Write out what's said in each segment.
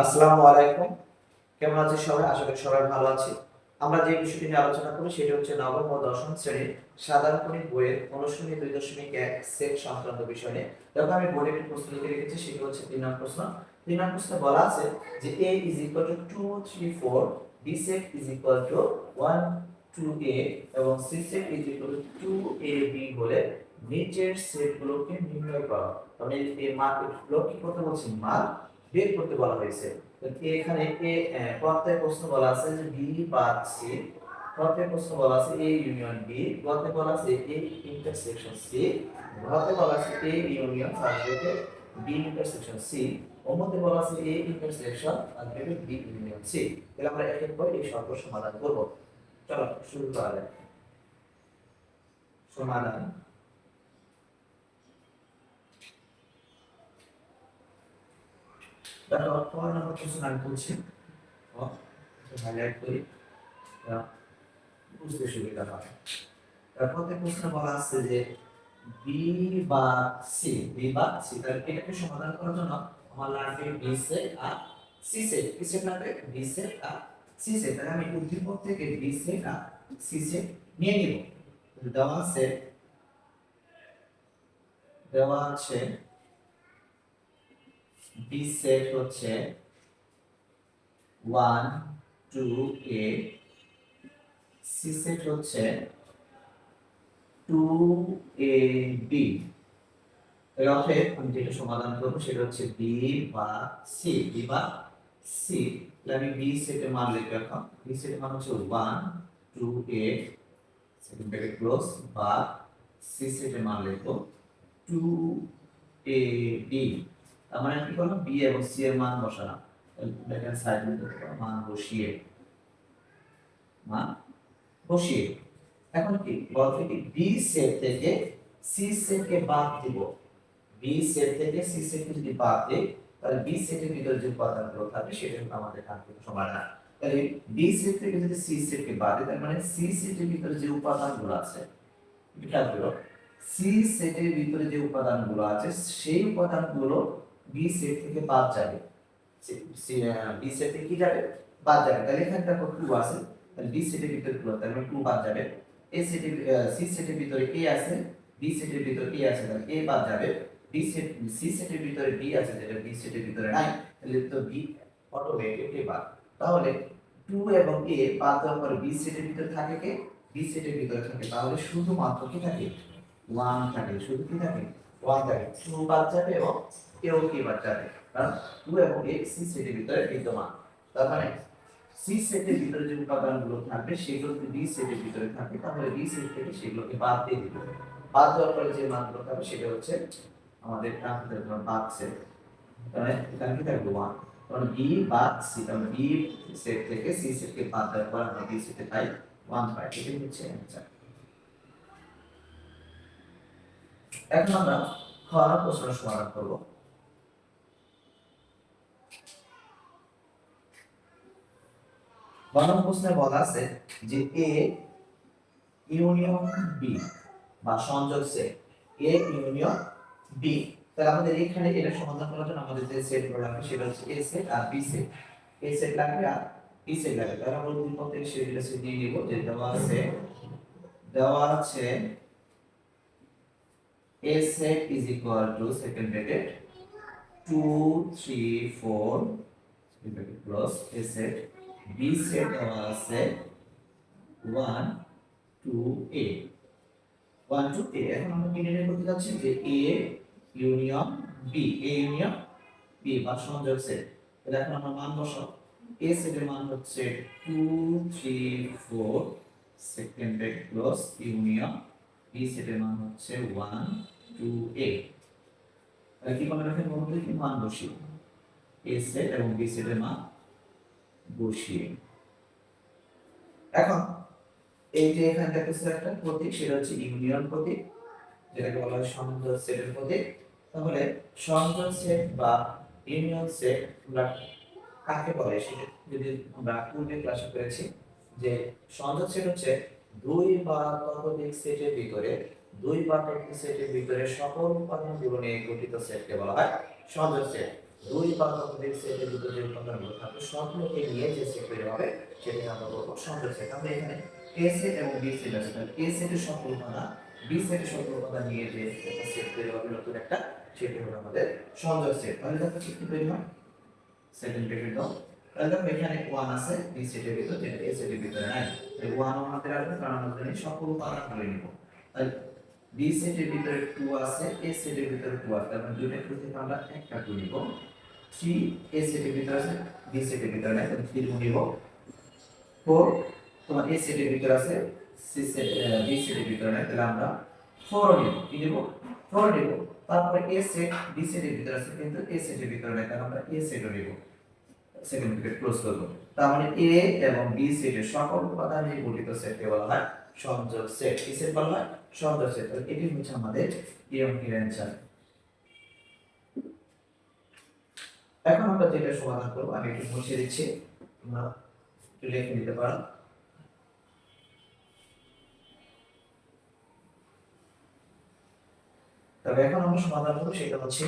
আসসালামু আলাইকুম। কেমন আছেন সবাই? আশা করি সবাই ভালো আছি। আমরা যে বিষয়টি নিয়ে আলোচনা করব সেটা হচ্ছে নবম ও দশম শ্রেণির সাধারণ গণিত বইয়ের অনুশীলনী দুই দশমিক এক সেট সংক্রান্ত বিষয় নিয়ে। দেখো, আমি বোর্ডে একটি প্রশ্ন লিখে রেখেছি, সেটা হচ্ছে তিন নম্বর প্রশ্ন। তিন নম্বর প্রশ্নে বলা আছে যে a is equal to 2 3 4 b set is equal to 1 2a এবং c set is equal to 2ab বলে নিচের সেটগুলোকে নির্ণয় করো। তাহলে এই মানগুলো কি করতে বলছি মান বের করতে বলা হয়েছে। এখানে এ প্রত্যেক প্রশ্ন বলা আছে যে বি বা সি, প্রত্যেক প্রশ্ন বলা আছে এ ইউনিয়ন বি গতে বলা আছে এ ইন্টারসেকশন সি ঘতে বলা আছে এ ইউনিয়ন সাবজেক্টে বি ইন্টারসেকশন সি মধ্যে বলা আছে এ ইন্টারসেকশন ভেবে বি ইউনিয়ন সি। তাহলে আমরা এক এক করে এই শর্ত সমাধান করব। চলো, শুরু করা যাক। সমাধান। দেখো তোমার নাম্বার কোশ্চেন আমি বলছি হাইলাইট করি। বুঝতে সুবিধা হয় তারপর প্রশ্ন বলা আছে যে বি বা সি বি বা সি তাহলে এটাকে সমাধান করার জন্য আমার লাগবে বি সেট আর সি সেট কি সেট লাগবে বি সেট আর সি সেট তাহলে আমি উদ্দীপক থেকে বি সেট আর সি সেট নিয়ে নিব। দেওয়া আছে দেওয়া আছে বি সেট হচ্ছে one two A C set হচ্ছে টু এ বি অতএব আমি যেটা সমাধান করব সেটা হচ্ছে বি বা সি বি বা সি তাহলে আমি বি সেটের মান লিখে রাখলাম। বি সেটের মান হচ্ছে one two A second bracket close বা সি সেটের মান লিখব। টু এ বি তার মানে কি করলাম বি এবং সি এর মান বসালাম। দেখেন সাইড মান বসিয়ে। মান বসিয়ে। এখন কি? বলতে কি? বি সেট থেকে সি সেটকে বাদ দিব। বি সেট থেকে সি সেটকে যদি বাদ দিই, তাহলে বি সেটের ভিতরে যে উপাদানগুলো থাকবে, সেটা হলো আমাদের কাঙ্ক্ষিত সমাধান। তাহলে বি সেট থেকে যদি সি সেটকে বাদ দিই, তার মানে সি সেটের ভিতরে যে উপাদানগুলো আছে খেয়াল করো। সি সেটের ভিতরে যে উপাদানগুলো আছে, সেই উপাদানগুলো বি সেট থেকে বাদ যাবে। বি সেট থেকে কি যাবে? বাদ যাবে। তাহলে এখানে দেখো টু আছে। তাহলে বি সেটের ভিতরে টু তাহলে টু বাদ যাবে। এ সেটের সি সেটের ভিতরে এ আছে। বি সেটের ভিতরে এ আছে। তাহলে এ বাদ যাবে। বি সেট সি সেটের ভিতরে বি আছে। যেটা বি সেটের ভিতরে নাই তাহলে তো বি অটোমেটিক এ বাদ। তাহলে টু এবং এ বাদ দেওয়ার পরে বি সেটের ভিতরে থাকে কে? বি সেটের ভিতরে থাকে। তাহলে শুধুমাত্র কি থাকে? ওয়ান থাকে। শুধু কি থাকে? ওয়ান থাকে। টু বাদ যাবে এবং এও কি যাবে কারণ টু এবং এ সি সেটের ভিতরে বিদ্যমান। তার মানে সি সেটের ভিতরে যে উপাদানগুলো থাকবে সেগুলো যদি বি সেটের ভিতরে থাকে তাহলে বি সেট থেকে সেগুলোকে বাদ দিয়ে দিবে। বাদ দেওয়ার পরে যে মানগুলো থাকবে, সেটা হচ্ছে আমাদের কাঙ্ক্ষিত বাদ সেট। তাহলে এখানে কি থাকবে? ওয়ান। কারণ বি বাদ সি, তাহলে বি সেট থেকে সি সেটকে বাদ দেওয়ার পর আমরা বি সেটে পাই ওয়ান পাই এটাই হচ্ছে অ্যান্সার। এখন আমরা খাওয়ার প্রশ্নের সমাধান করব। বানান প্রশ্নে বলা আছে যে এ ইউনিয়ন বি বা সংযোগ সেট এ ইউনিয়ন বি তাহলে আমাদের এখানে এটা সমাধান করার জন্য আমাদের যে সেট লাগবে সেটা হচ্ছে এ সেট আর বি সেট এ সেট লাগবে আর বি সেট লাগবে। তাহলে আমরা দুই পথে সেটা সেট নিয়ে নিব যে দেওয়া আছে দেওয়া আছে a set is equal to second bracket 2 3 4 second bracket close a b set দেওয়া আছে 1 2 a. 1 2 a. এখন আমরা কি নির্ণয় করতে যাচ্ছি? যে a union b, a union b বা সংযোগ সেট তাহলে এখন আমরা মান বসাও। A সেটের মান হচ্ছে 2 3 4 second bracket close union b সেটের মান হচ্ছে 1 2 a. তাহলে কি করে রাখেন বলতে কি মান বসিয়ে। A সেট এবং b সেটের মান বসিয়ে এখন এই যে এখানে দেখতেছে একটা প্রতীক, সেটা হচ্ছে ইউনিয়ন প্রতীক, যেটাকে বলা হয় সংযোগ সেটের প্রতীক। তাহলে সংযোগ সেট বা ইউনিয়ন সেট আমরা কাকে বলে সেটা যদি আমরা পূর্বে ক্লাসে করেছি যে সংযোগ সেট হচ্ছে দুই বা ততোধিক সেটের ভিতরে, দুই বা ততোধিক সেটের ভিতরে সকল উপাদানগুলো নিয়ে গঠিত সেটকে বলা হয় সংযোগ সেট দুই বা ততোধিক সেটের ভিতরে যে থাকবে সবগুলোকে নিয়ে যে হবে সেটাকে আমরা বলব সংযোগ সেট আমরা এখানে এ এবং বি সকল উপাদান বি সেটের একটা সেট হবে নতুন একটা সেটি হলো আমাদের হয় এখানে ওয়ান আছে বি সেটের ভিতর যেটা ভিতরে নাই ওয়ান আমাদের আসবে সকল উপাদান ধরে নিব তাহলে বি সেটের ভিতরে টু আছে এ সেটের ভিতরে টু আছে তার মানে দুইটা আমরা একটা টু নিব থ্রি এ সেটের ভিতরে আছে বি সেটের ভিতরে নাই, তাহলে থ্রি নিব ফোর তোমার এ সেটের ভিতরে আছে সি সেট বি সেটের ভিতরে নাই, তাহলে আমরা ফোর নিব। কি নিব? ফোর নিব। তারপরে এ সেট বি সেটের ভিতরে আছে, কিন্তু এ সেটের ভিতরে নাই, তাহলে আমরা এ সেটও নিব। সেকেন্ড ব্র্যাকেট ক্লোজ করব। তার মানে এ এবং বি সেটের সকল উপাদান নিয়ে গঠিত সেটকে বলা হয়, সংযোগ সেট কি সেট বলা হয়? সংযোগ সেট এটি হচ্ছে আমাদের অঙ্কের অ্যান্সার এখন আমরা যেটা সমাধান করব। আমি একটু মুছে দিচ্ছি। তোমরা একটু লিখে নিতে পারো। তবে এখন আমরা সমাধান করব, সেটা হচ্ছে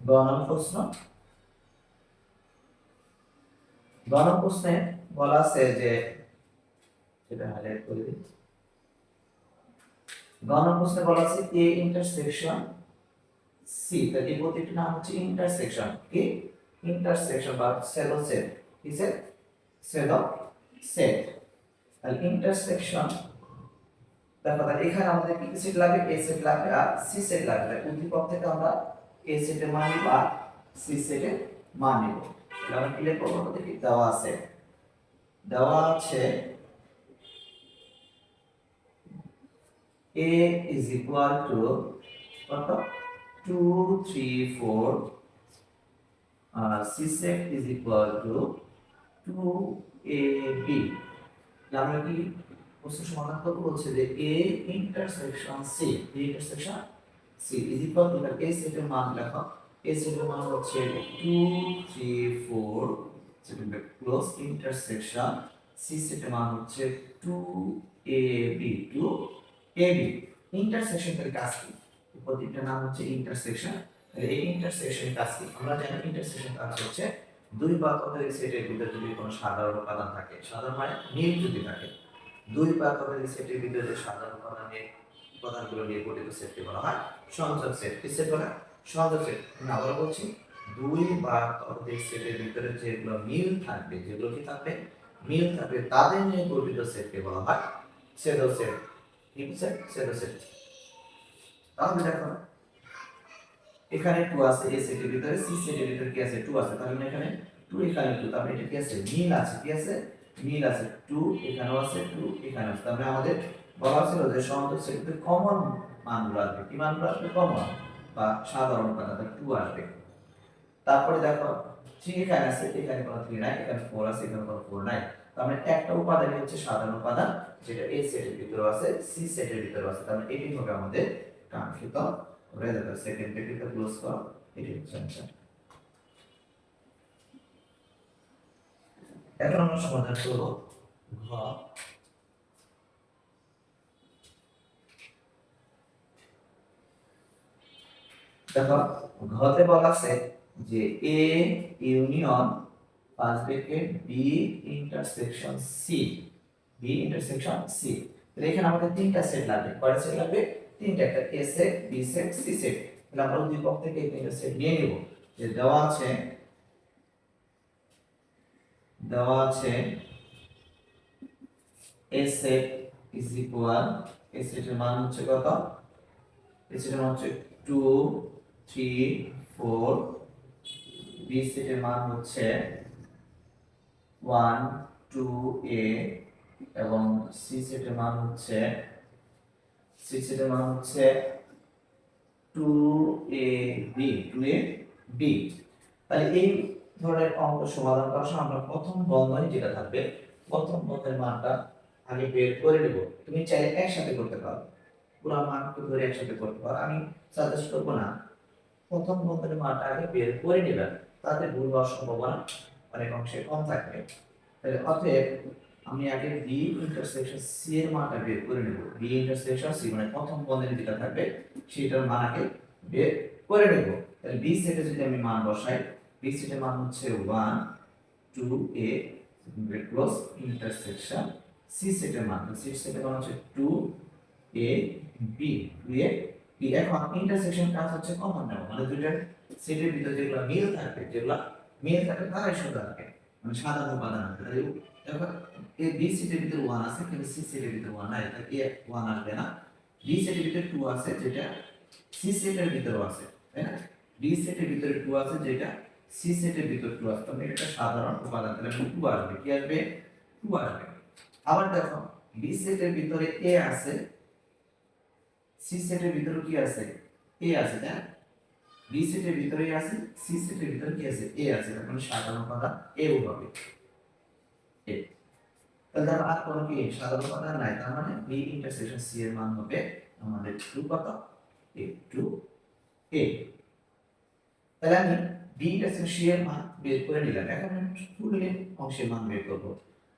গ নম্বর প্রশ্ন গ নম্বর প্রশ্নে বলা আছে যে, সেটা হাইলাইট করে দিই। গ নম্বর প্রশ্নে বলা আছে এ ইন্টারসেকশন সি তাহলে এই প্রত্যেকটি নাম হচ্ছে ইন্টারসেকশন কি ইন্টারসেকশন বা সেলো সেট কি সেট সেলো সেট তাহলে ইন্টারসেকশন দেখো, তাহলে এখানে আমাদের কি সেট লাগবে? এ সেট লাগবে আর সি সেট লাগবে। উদ্দীপক থেকে আমরা এ সেটের মান নিব আর সি সেটের মান নিব। আমরা ক্লিয়ার করব আমাদের কি দেওয়া আছে। দেওয়া আছে, a is equal to কত? 2 3 4 আর c set is equal to 2ab আমরা কি? প্রশ্ন সমাধান করব বলছে যে a intersection c a intersection c is equal to a সেটের মান লেখো। A সেটের মান হচ্ছে 2 3 4 সেকেন্ড ক্লোজ ইন্টারসেকশন c সেটের মান হচ্ছে 2ab 2 এবি ইন্টারসেকশন এর কাজ কি? প্রত্যেকটা নাম হচ্ছে ইন্টারসেকশন এই ইন্টারসেকশন কাজ কি? আমরা জানি ইন্টারসেকশন কাজ হচ্ছে দুই বা ততোধিক সেটের ভিতরে যদি কোনো সাধারণ উপাদান থাকে, সাধারণ মানে মিল যদি থাকে, দুই বা ততোধিক সেটের ভিতরে যে সাধারণ উপাদান নিয়ে, উপাদানগুলো নিয়ে গঠিত সেটকে বলা হয়, সংযোগ সেট কি সেট বলা? সংযোগ সেট আমি আবার বলছি, দুই বা ততোধিক সেটের ভিতরে যেগুলো মিল থাকবে, যেগুলো কি থাকবে? মিল থাকবে। তাদের নিয়ে গঠিত সেটকে বলা হয় সেট সেট ঠিক আছে সেট সেট তাহলে দেখো এখানে 2 আছে এ সেটের ভিতরে সি সেটের ভিতরে কি আছে? 2 আছে। তাহলে মানে এখানে 2 এখানে 2 তার মানে এটা কি আছে? মিল আছে, কি আছে? মিল আছে। 2 এখানেও আছে 2 এখানে আছে। মানে আমাদের বলা ছিল যে সংযোগ সেটে কমন মানগুলো আসবে। কি মানগুলো আসবে? কমন বা সাধারণ উপাদান 2 আসবে। তারপরে দেখো 3 এখানে আছে, এখানে কোনো 3 নাই? এখানে 4 আছে, এখানে কোনো 4 নাই। মানে একটা উপাদানই হচ্ছে সাধারণ উপাদান, যেটা এ সেটের ভিতরে আছে সি সেটের ভিতরে আছে। তার মানে এটি হবে আমাদের কাঙ্ক্ষিত। রেজাল্ট সেকেন্ড ব্র্যাকেটটা ক্লোজ করো। এটি হচ্ছে অ্যান্সার এখন আমরা সমাধান করব ঘ। দেখো, ঘতে বলা আছে যে এ ইউনিয়ন পাঁচ bracket B intersection C B intersection C তাহলে এখানে আমাদের তিনটা সেট লাগবে। কয়টা সেট লাগবে? তিনটা একটা A set B set C set তাহলে আমরা উদ্দীপক থেকে এই তিনটা সেট নিয়ে নিব। যে দেওয়া আছে দেওয়া আছে A set is equal A সেটের মান হচ্ছে কত? এ সেটের মান হচ্ছে টু থ্রি ফোর বি সেটের মান হচ্ছে ওয়ান টু এ এবং সি সেটের মান হচ্ছে সি সেটের মান হচ্ছে two A B two A B তাহলে এই ধরনের অঙ্ক সমাধান করার সময় আমরা প্রথম বন্ধনী যেটা থাকবে, প্রথম বন্ধনের মানটা আগে বের করে নেব। তুমি চাইলে একসাথে করতে পারো। পুরো মানকে ধরে একসাথে করতে পারো। আমি সাজেস্ট করব না। প্রথম বন্ধনের মানটা আগে বের করে নেবেন। তাতে ভুল হওয়ার সম্ভাবনা অনেক অংশে কম থাকবে। তাহলে অতএব আমি আগে বি ইন্টারসেকশন সি এর মানটা বের করে নেব। বি ইন্টারসেকশন সি মানে প্রথম বন্ধনী যেটা থাকবে, সেটার মান আগে বের করে নেব। তাহলে বি সেটে যদি আমি মান বসাই বি সেটের মান হচ্ছে one two A close intersection C সেটের মান। সি সেটের মান হচ্ছে two A B two A B এখন ইন্টারসেকশন কাজ হচ্ছে কমন নেওয়া মানে দুইটার সেটের ভিতরে যেগুলো মিল থাকবে, যেগুলো মিল থাকবে তারাই শুধু থাকে। মানে সাধারণ উপাদান আছে তাহলে এই বি সেটের ভিতরে ওয়ান আছে, কিন্তু সি সেটের ভিতরে ওয়ান নাই। তাহলে এ ওয়ান আসবে না। বি সেটের ভিতরে টু আছে, যেটা সি সেটের ভিতরেও আছে, তাই না? বি সেটের ভিতরে টু আছে, যেটা সি সেটের ভিতরে টু আছে। তবে এটা সাধারণ উপাদান। তাহলে টু আসবে। কি আসবে? টু আসবে। আবার দেখো বি সেটের ভিতরে এ আছে। সি সেটের ভিতরে কি আছে? এ আছে, তাই বি সেটের ভিতরে আছে সি সেটের ভিতরে কি আছে? এ আছে। তখন সাধারণ উপাদান এও হবে। এ তাহলে দেখো আর কোনো কি সাধারণ উপাদান নাই। তার মানে বি ইন্টারসেকশন সি এর মান হবে আমাদের টু কত? এ টু এ তাহলে আমি বি ইন্টারসেকশন সি এর মান বের করে নিলাম। এখন আমি ফুল অংশের মান বের করব।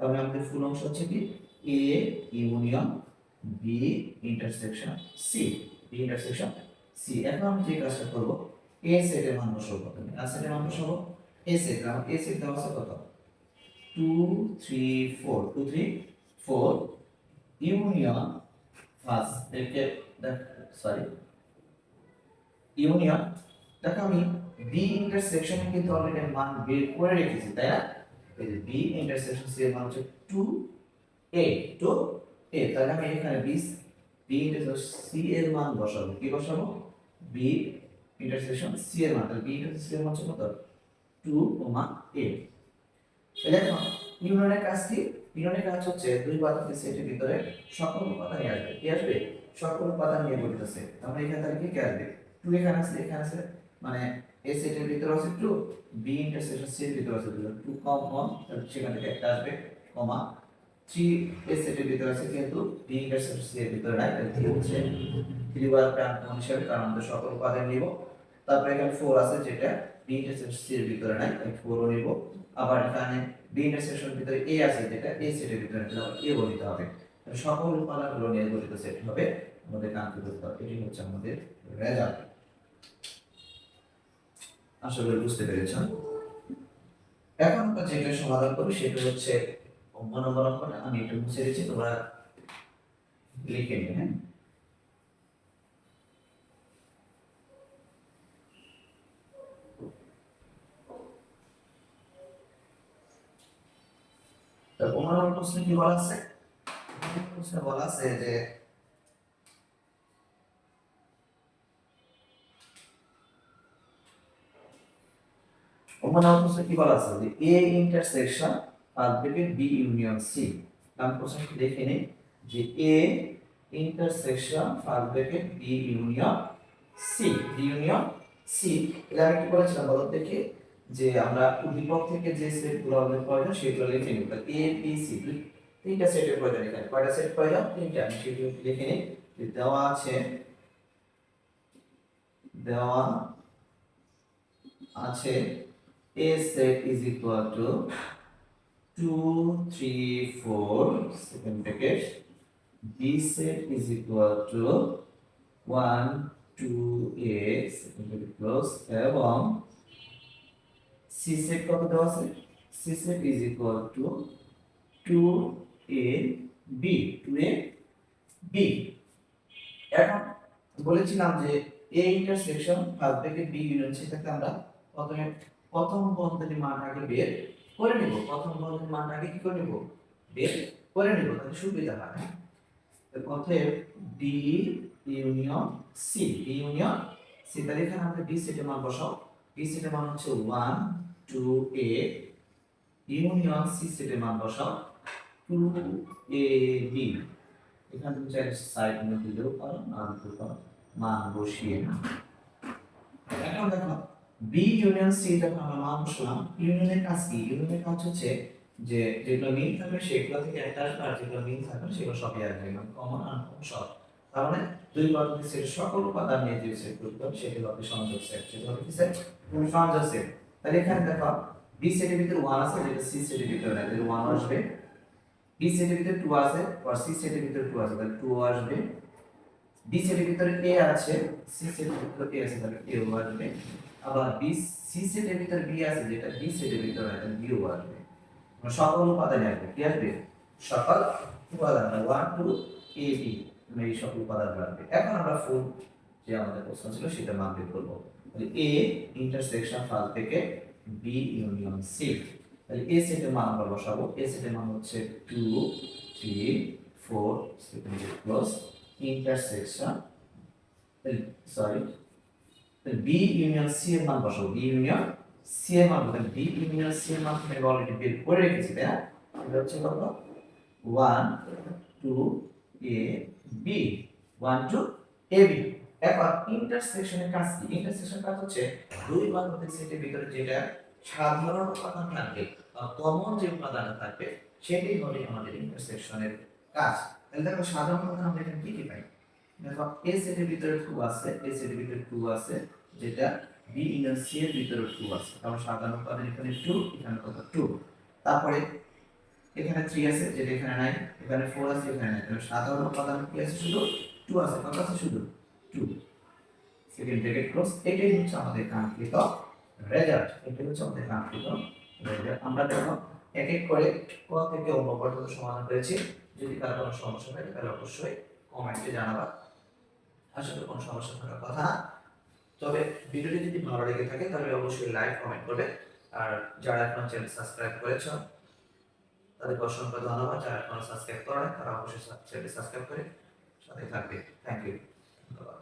তাহলে আমাদের ফুল অংশ হচ্ছে কি? A union B intersection C B intersection C এখন আমি যে কাজটা করব এ সেটের মান বসাবো। প্রথমে আর সেটের মান বসাবো? এ সেট এ সেট দেওয়া আছে কত? Two three four two three four union first দেখে সরি ইউনিয়ন দেখো আমি বি ইন্টারসেকশনে কিন্তু অলরেডি মান বের করে রেখেছি, তাই না? এই যে বি ইন্টারসেকশন সি এর মান হচ্ছে টু এ টু এ তাহলে আমি এখানে বি বি ইন্টারসেকশন সি এর মান বসাবো। কি বসাবো? বি ইন্টারসেকশন সি এর মান। তাহলে বি ইন্টারসেকশন সি এর মান হচ্ছে কত? টু কমা এ এখন ইউনিয়নের কাজ কি? ইউনিয়নের কাজ হচ্ছে দুই পদার্থের সেটের ভিতরে সকল উপাদান নিয়ে আসবে। কি আসবে? সকল উপাদান নিয়ে বলতেছে। আমরা এখানে তাহলে কি আসবে? টু এখানে আছে এখানে আছে। মানে এ সেটের ভিতরে আছে টু বি ইন্টারসেকশন সি এর ভিতরে আছে টু কম কম সেখান থেকে একটা আসবে কমা থ্রি এ সেটের ভিতরে আছে কিন্তু বি ইন্টারসেকশন সি এর ভিতরে নাই, তাহলে থ্রি হচ্ছে থ্রি বার প্রান্ত হিসেবে, কারণ আমরা সকল উপাদান নিব। তারপরে এখানে ফোর আছে, যেটা বি এর ভিতরে নাই ফোরও নিব। আবার এখানে বি ইন্টারসেকশন ভিতরে এ আছে, যেটা এ সেটের ভিতরে এ বলিতে হবে। সকল উপাদানগুলো নিয়ে গঠিত সেট হবে আমাদের এটি হচ্ছে আমাদের রেজাল্ট করি বুঝতে পেরেছেন? এখন আমরা যেটা সমাধান করি, সেটা হচ্ছে নম্বর অঙ্কটা আমি একটু মুছে দিচ্ছি, তোমরা লিখে নিও হ্যাঁ? তো পনেরো প্রশ্নে কি বলা আছে? প্রশ্নে বলা আছে যে নম্বর প্রশ্নে কি বলা আছে যে এ ইন্টারসেকশন আর বি ইউনিয়ন সি আমি প্রশ্নটি দেখে নিই। যে A intersection bracket B C B union C এটা কি বলেছিলাম বলো দেখি। যে আমরা উদ্দীপক থেকে যে সেটগুলো আমাদের প্রয়োজন, সেগুলো লিখে নিব এ বি সি তিনটা সেটের প্রয়োজন এখানে। কয়টা সেট প্রয়োজন? তিনটা। আমি সেগুলো লিখে নিই। দেওয়া আছে দেওয়া আছে A set is equal to 2 3 4 second bracket. B set is equal to 1 2 a second bracket close, এবং c set কত দেওয়া আছে c set is equal to 2 a b 2 a b. এখন বলেছিলাম যে a intersection first bracket b union সেটাকে আমরা প্রথমে প্রথম বন্ধনীর মান আগে বের করে নিব। প্রথম বন্ধনীর মান আগে কি করে নিব? বের করে নিব, তাহলে সুবিধা হয়। অতএব B union C B union C তাহলে এখানে আমরা বি সেটের মান বসাও। বি সেটের মান হচ্ছে one two A union C সেটের মান বসাও টু এ বি এখানে তুমি চাইলে সাইড মধ্যে দিলেও পারো না দিতেও পারো, মান বসিয়ে এখন দেখো বি ইউনিয়ন সি যখন আমরা মান বসলাম ইউনিয়নের কাজ কি? ইউনিয়নের কাজ হচ্ছে যে যেগুলো মিল থাকবে, সেগুলো থেকে একটা আসবে আর যেগুলো মিল থাকবে, সেগুলো সবই আসবে কমন আনকমন সব। তার মানে দুই পদ্ধতি সেট, সকল উপাদান নিয়ে যে সেট করতে হবে সেগুলো হবে সংযোগ সেট। সেগুলো হবে কি সেট? সংযোগ সেট। তাহলে এখানে দেখো বি সেটের ভিতরে ওয়ান আছে, যেটা সি সেটের ভিতরে নাই তাহলে ওয়ান আসবে। বি সেটের ভিতরে টু আছে আর সি সেটের ভিতরে টু আছে, তাহলে টু আসবে। বি সেটের ভিতরে এ আছে সি সেটের ভিতরে এ আছে, তাহলে এও আসবে। আবার বি সি সেটের ভিতর বি আছে, যেটা বি সেটের ভিতর বিও আসবে। সকল উপাদান আসবে, কি আসবে? সকল উপাদান ওয়ান টু এ বি এই সকল উপাদান আসবে এখন আমরা ফুল যে আমাদের প্রশ্ন ছিল সেটা মান বের করব এ ইন্টারসেকশন ফাল থেকে বি ইউনিয়ন সি তাহলে এ সেটের মান আমরা বসাবো। এ সেটের মান হচ্ছে two three four close intersection sorry B union C এর মান বসাবো। বি ইউনিয়ন সি এর মান বসাবো বি ইউনিয়ন সি এর মান আমি অলরেডি বের করে রেখেছি, তাই না? এটা হচ্ছে কত? One two A B one two A B এখন ইন্টারসেকশনের কাজ কি? ইন্টারসেকশন কাজ হচ্ছে দুই বান্ধবের সেটের ভিতরে যেটা সাধারণ উপাদান থাকবে বা কমন যে উপাদান থাকবে, সেটাই হলো আমাদের ইন্টারসেকশনের কাজ। তাহলে দেখো সাধারণ উপাদান আমরা এখানে কি কি পাই? দেখো এ সেটের ভিতরে টু আছে এ সেটের ভিতরে টু আছে, যেটা বি ইউনিয়ন সি এর ভিতরে টু আছে। তাহলে সাধারণ উপাদান এখানে টু এখানে কত? টু তারপরে এখানে থ্রি আছে, যেটা এখানে নাই, এখানে ফোর আছে, এখানে নাই। তাহলে সাধারণ উপাদান কি আছে শুধু? টু আছে। কত আছে শুধু? টু সেকেন্ড ব্র্যাকেট ক্লোজ এটাই হচ্ছে আমাদের কাঙ্ক্ষিত রেজাল্ট এটাই হচ্ছে আমাদের কাঙ্ক্ষিত রেজাল্ট আমরা দেখো এক এক করে ক থেকে অন্য পর্যন্ত সমাধান করেছি যদি কারও কোনো সমস্যা থাকে, তাহলে অবশ্যই কমেন্টে জানাবা। আসলে কোনো সমস্যা থাকার কথা। তবে ভিডিওটি যদি ভালো লেগে থাকে, তাহলে অবশ্যই লাইক কমেন্ট করবে। আর যারা এখন চ্যানেল সাবস্ক্রাইব করেছ তাদেরকে অসংখ্য ধন্যবাদ যারা এখনও সাবস্ক্রাইব করেন, তারা অবশ্যই সাবস্ক্রাইব করে সাথে থাকবে। থ্যাংক ইউ ধন্যবাদ।